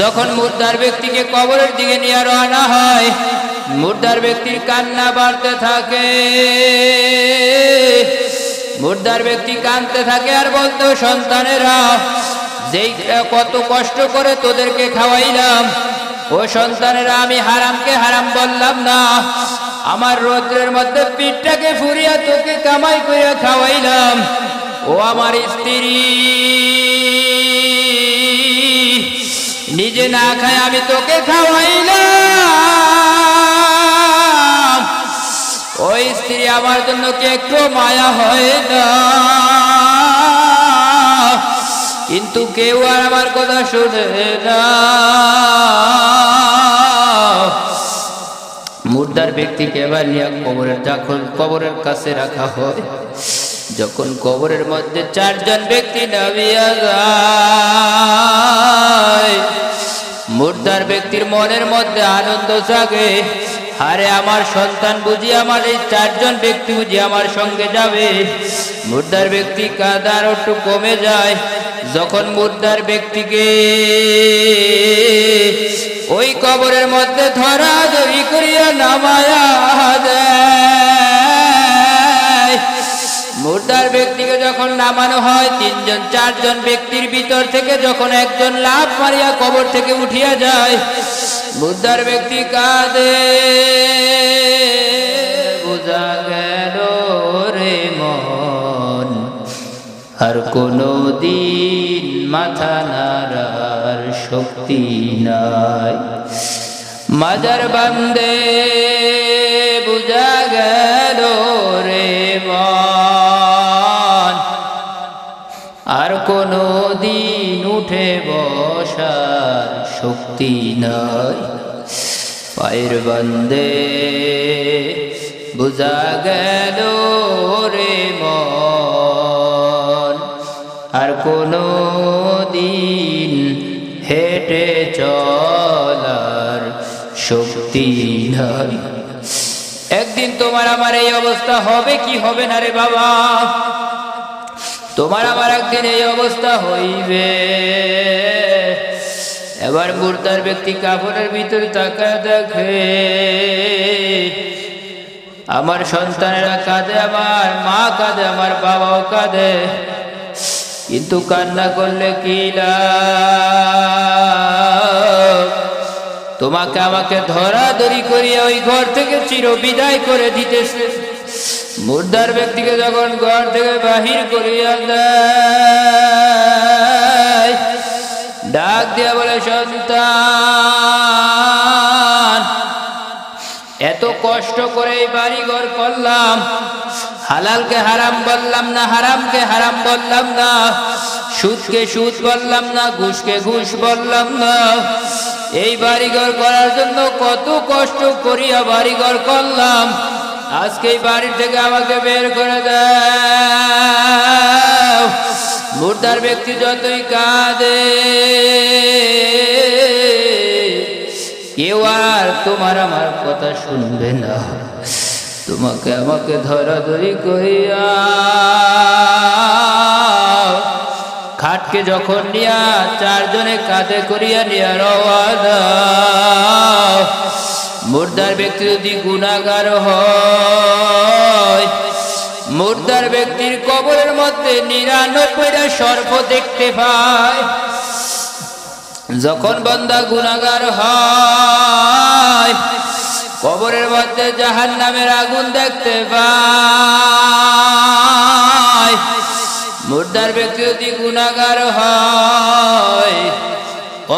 যখন মুর্দার ব্যক্তিকে কবরের দিকে নিয়ে রওনা হয়, মুর্দার ব্যক্তির কান্না বাড়তে থাকে। মুর্দার ব্যক্তি কাঁদতে থাকে আর বলতো, সন্তানেরা, যেই কত কষ্ট করে তোদেরকে খাওয়াইলাম, ও সন্তানেরা, আমি হারামকে হারাম বললাম না। আমার রৌদ্রের মধ্যে পিঠটাকে ফুরিয়া তোকে কামাই করে খাওয়াইলাম। ও আমার স্ত্রী নিজে না খায়, আমি তোকে খাওয়াইলাম। ওই স্ত্রী আমার জন্য কি একটু মায়া হয় না? কিন্তু কেউ আর আমার কথা শুনে না। মুর্দার ব্যক্তিকে নিয়ে কবরের যখন কবরের কাছে রাখা হয়, যখন কবরের মধ্যে চারজন ব্যক্তি নামিয়া যায় মুর্দার ব্যক্তির মনের মধ্যে আনন্দ জাগে। আরে আমার সন্তান বুঝি আমার এই চারজন ব্যক্তি বুঝি আমার সঙ্গে যাবে। মুর্দার ব্যক্তি কাদার একটু কমে যায়। যখন মুর্দার ব্যক্তিকে ওই কবরের মধ্যে ধরা ধরি করিয়া নামায়া দেয়। মুর্দার ব্যক্তিকে যখন নামানো হয়, তিনজন, চারজন ব্যক্তির ভিতর থেকে যখন একজন লাভ মারিয়া কবর থেকে উঠিয়া যায় মুর্দার ব্যক্তি কাঁদে। বোঝা গেল রে মন, আর কোনো দিন মাথা নাড়ার শক্তি নাই। মাজার বান্দে, বুঝা গেল কোনো দিন উঠে বসার শক্তি নাই। পায়ের বন্দে বুঝা গেল রে মন, আর কোনো দিন হেঁটে চলার শক্তি নাই। একদিন তোমার আমার এই অবস্থা হবে কি হবে না রে বাবা? তোমার আমার একদিন এই অবস্থা হইবে। এবার মুর্দার ব্যক্তি কাপড়ের ভিতরে তাকা দেখে, আমার সন্তানেরা কাঁদে, আমার মা কাঁদে, আমার বাবাও কাঁদে। কিন্তু কান্না করলে কি? তোমাকে আমাকে ধরাধরি করিয়া ওই ঘর থেকে চির বিদায় করে দিতেছে। মুর্দার ব্যক্তিকে যখন ঘর থেকে বাহির করিয়া দেয়, ডাক দিয়া বলে, সন্তান, এত কষ্ট করে এই বাড়ি ঘর করলাম। হালালকে হারাম বললাম না, হারামকে হারাম বললাম না। সুদকে সুদ বললাম না, ঘুষকে ঘুষ বললাম না। এই বাড়িঘর করার জন্য কত কষ্ট করিয়া বাড়িঘর করলাম। আজকে বাড়ি থেকে আমাকে বের করে দাও। মুর্দার ব্যক্তি যতই কাঁদে, কেউ আর তোমার আমার কথা শুনবে না। তোমাকে আমাকে ধরাধরি করিয়া খাটকে যখন নিয়া চারজনে কাঁধে করিয়া নিয়া রওয়ানা মুর্দার ব্যক্তি যদি গুণাগার হয়, মুর্দার ব্যক্তির কবরের মধ্যে নিরানব্বইটা সর্প দেখতে পায়। যখন বন্দা গুণাগার হয়, কবরের মধ্যে জাহান নামের আগুন দেখতে পায়। মুর্দার ব্যক্তি যদি গুণাগার হয়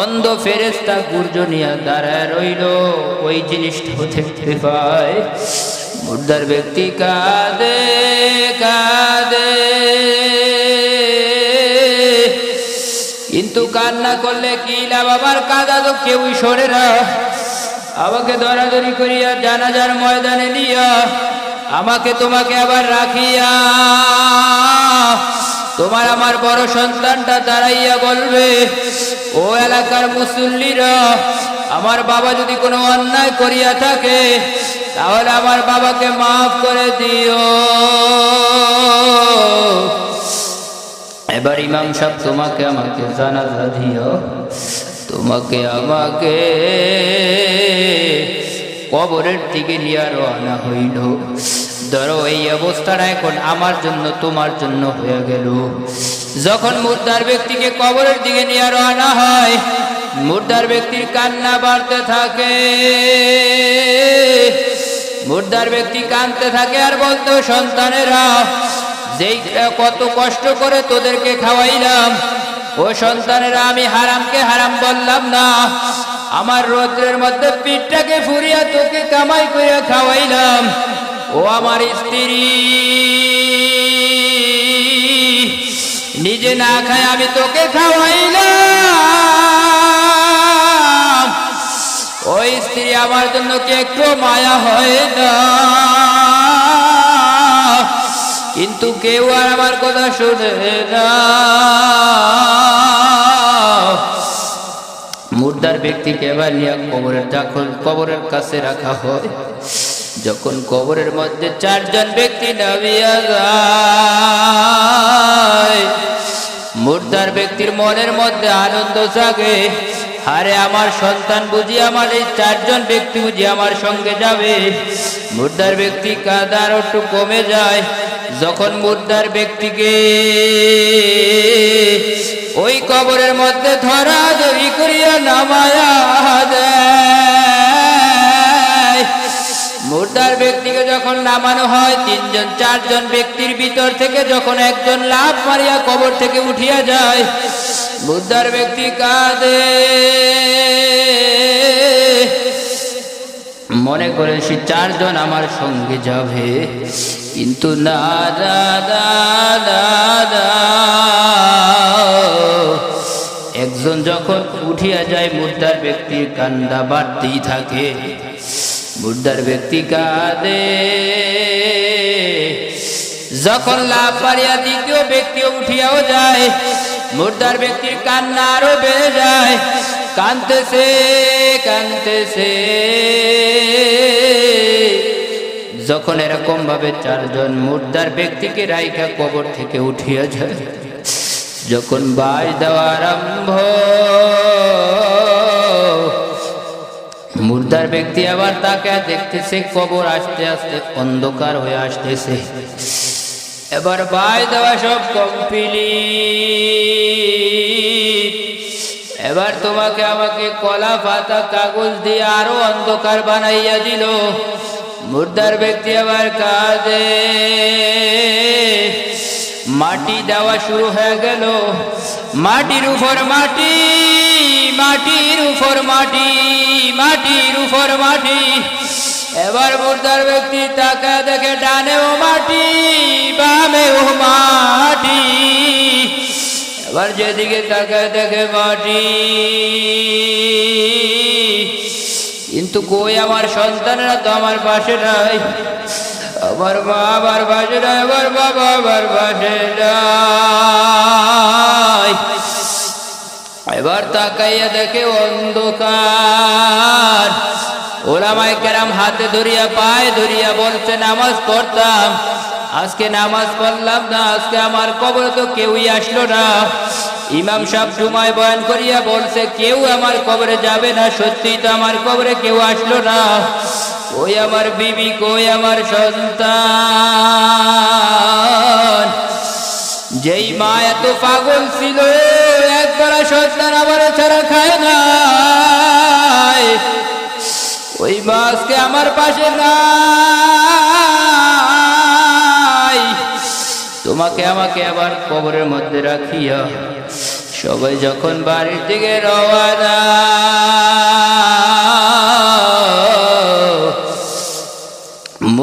অন্ধ ফেরেস্তা গুর্জনিয়া দাঁড়ায় রইল। ওই জিনিসটাও দেখতে পায়। মুর্দার ব্যক্তি কাঁদে কাঁদে। কিন্তু কান্না করলে কি লাভ? আমার কাদা তো কেউই সরে না। আমাকে দরাদরি করিয়া জানাজার ময়দানে নিয়া, আমাকে তোমাকে আবার রাখিয়া তোমার আমার বড় সন্তানটা দাঁড়াইয়া বলবে, ও এলাকার মুসল্লিরা, আমার বাবা যদি কোনো অন্যায় করিয়া থাকে, তাহলে আমার বাবাকে মাফ করে দিও। এবার ইমাম সাহেব, তোমাকে আমাকে জানাজা দিও। তোমাকে আমাকে কবরের দিকে নিয়ে রওনা হইল। ধরো, এই অবস্থাটা এখন আমার জন্য, তোমার জন্য হয়ে গেল। যখন মুর্দার ব্যক্তিকে কবরের দিকে নিয়ে রওনা হয়, মুর্দার ব্যক্তির কান্না বাড়তে থাকে। মুর্দার ব্যক্তি কাঁদতে থাকে আর বলতো, সন্তানেরা, যেই কত কষ্ট করে তোদেরকে খাওয়াইলাম, ও সন্তানেরা, আমি হারামকে হারাম বললাম না। আমার রৌদ্রের মধ্যে পিঠটাকে ফুরিয়া তোকে কামাই করে খাওয়াইলাম। ও আমার স্ত্রী, নিজে না খায় আমি তোকে খাওয়াইলাম। ওই স্ত্রী আমার জন্য কি একটু মায়া হয় না? কিন্তু কেউ আর আমার কথা শুনে না। মুর্দার ব্যক্তিকে এবার নিয়ে কবরের কবরের কাছে রাখা হয়। যখন কবরের মধ্যে চারজন ব্যক্তি নামিয়া যায় মুর্দার ব্যক্তির মনের মধ্যে আনন্দ জাগে, আরে আমার সন্তান বুঝি আমার এই চারজন ব্যক্তি বুঝি আমার সঙ্গে যাবে? মুর্দার ব্যক্তি কাদার একটু কমে যায়। যখন মুর্দার ব্যক্তিকে ওই কবরের মধ্যে ধরা ধরি করিয়া নামায়া দেয় মুর্দার ব্যক্তিকে যখন নামানো হয়, তিনজন, চারজন ব্যক্তির ভিতর থেকে যখন একজন লাভ মারিয়া কবর থেকে উঠিয়া যায়, মুর্দার ব্যক্তি কাঁদে। মনে করে সে চারজন আমার সঙ্গে যাবে, কিন্তু না না না একজন যখন উঠিয়া যায়, মুর্দার ব্যক্তির কান্দা বাড়তেই থাকে। মুর্দার ব্যক্তি কাঁদে। যখন লাভ পারিয়া দ্বিতীয় ব্যক্তিও উঠিয়াও যায় মুর্দার ব্যক্তির কান্না আরও বেড়ে যায়। কানতেছে কানতেছে যখন এরকম ভাবে চারজন মুর্দার ব্যক্তিকে রাইকা কবর থেকে উঠিয়া যায়, যখন বাজ দেওয়া আরম্ভ ব্যক্তি আবার তাকে দেখতেছে, কবর আস্তে আস্তে অন্ধকার হয়ে আসতেছে। এবার বাই দেওয়া সব কমপ্লিট। এবার তোমাকে আমাকে কলা, পাতা, কাগজ দিয়ে আরও অন্ধকার বানাইয়া দিল। মুর্দার ব্যক্তি আবার কাজে মাটি দেওয়া শুরু হয়ে গেল। মাটির উপর মাটি। মাটির উপর মাটি, মাটির উপর মাটি। এবার মুর্দার ব্যক্তি তাকে দেখে ডানেও মাটি বামেও মাটি। এবার যেদিকে তাকে দেখে মাটি। কিন্তু কই আমার সন্তানরা তো আমার পাশে নাই? আমার মা আমার পাশে নাই, আমার বাবা আমার পাশে নাই। এবার তাকাইয়া দেখে অন্ধকার। ওলামাই কেরাম হাতে ধরিয়া, পায়ে ধরিয়া বলছে, নামাজ পড়তাম। আজকে নামাজ পড়লাম না, আজকে আমার কবর তো কেউই আসলো না। ইমাম সাহেব জুমায় বয়ান করিয়া বলছে, কেউ আমার কবরে যাবে না সত্যি তো আমার কবরে কেউ আসলো না। ওই আমার বিবি, কই আমার সন্তান? যেই মা এত পাগল ছিল একবার সন্তান আবার ছাড়া খায় না ওই মা আমার পাশে নাই। তোমাকে আমাকে আবার কবরের মধ্যে রাখিয়া সবাই যখন বাড়ির দিকে রওয়ানা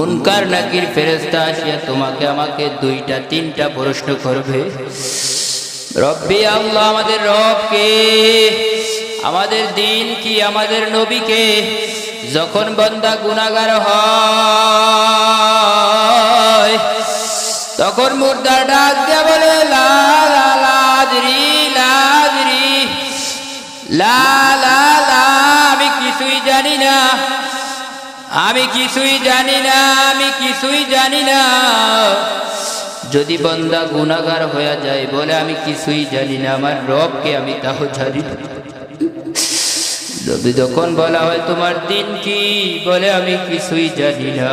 মুনকার নাকির ফেরেস্তা আসিয়া তোমাকে আমাকে দুইটা, তিনটা প্রশ্ন করবে। রব্বি আল্লাহ আমাদের রবকে, আমাদের দিন কি আমাদের নবীকে, যখন বন্দা গুনাগার হয়, তখন মুর্দার ডাক দিয়া বলে, লা লা লাজরি লাজরি লা লা লা, আমি কিছুই জানি না। আমি কিছুই জানি না, আমি কিছুই জানি না। যদি বন্দা গুনাগার হয়ে যায়, বলে আমি কিছুই জানি না, আমার রবকে আমি তাও জানি না। নবী যখন বলা হয় তোমার দিন কি, বলে আমি কিছুই জানি না।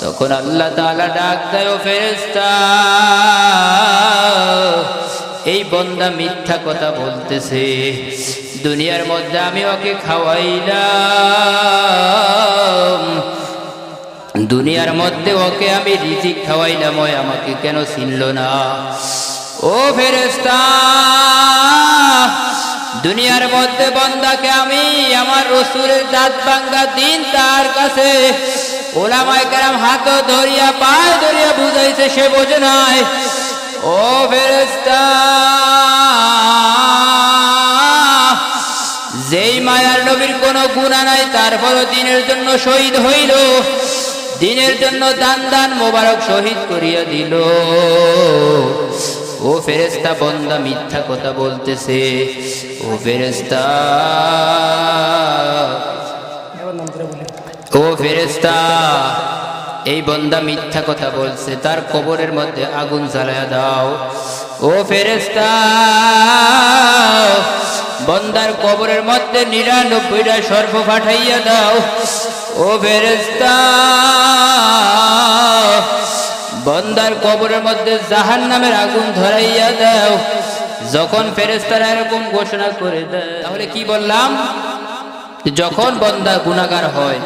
তখন আল্লাহ তাআলা ডাক দেয়, ও ফেরেশতা। এই বন্দা মিথ্যা কথা বলতেছে। দুনিয়ার মধ্যে আমি ওকে খাওয়াইলাম। দুনিয়ার মধ্যে ওকে আমি রিজিক খাওয়াইলাম, ওই আমাকে কেন চিনল না? ও ফেরেস্তা দুনিয়ার মধ্যে বন্দাকে আমি আমার রসুরের দাঁত ভাঙ্গা দিন তার কাছে। ওলামায় কেরাম হাত ধরিয়া, পায়ে ধরিয়া বুঝাইছে, সে বোঝে নাই। ও ফেরেস্তা যেই মায়ার নবীর কোনো গুণা নাই তারপরও দিনের জন্য শহীদ হইল। দিনের জন্য দান দান মোবারক শহীদ করিয়া দিল। ও ফেরেস্তা বন্দা মিথ্যা কথা বলতেছে। ও ফেরেস্তা ও ফেরেস্তা এই বন্দা মিথ্যা কথা বলছে, তার কবরের মধ্যে আগুন জ্বালায়া দাও। ও ফেরেস্তা বন্দার কবরের মধ্যে নিরানব্বইটা সর্ব পাঠাইয়া দাও। ও ফেরেস্তা বন্দার কবরের মধ্যে জাহান নামের আগুন ধরাইয়া দাও। যখন ফেরেস্তারা এরকম ঘোষণা করে দেয়, তাহলে কি বললাম? যখন বন্দা গুণাগার হয়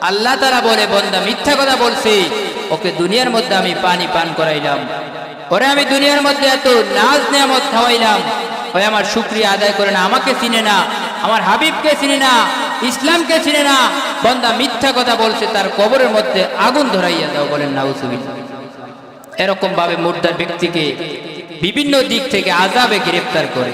আল্লাহ তারা বলে, বন্দা, মিথ্যা কথা বলছে। ওকে দুনিয়ার মধ্যে আমি পানি পান করাইলাম। ওরে আমি দুনিয়ার মধ্যে এত নাজ নেয়ামত খাওয়াইলাম। ওই আমার শুক্রিয়া আদায় করে না আমাকে চিনে না। আমার হাবিবকে চিনে না, ইসলামকে চিনে না। বন্দা, মিথ্যা কথা বলছে, তার কবরের মধ্যে আগুন ধরাইয়া দাও বলেন, নাউজুবিল্লাহ। এরকম ভাবে মুর্দার ব্যক্তিকে বিভিন্ন দিক থেকে আজাবে গ্রেফতার করে।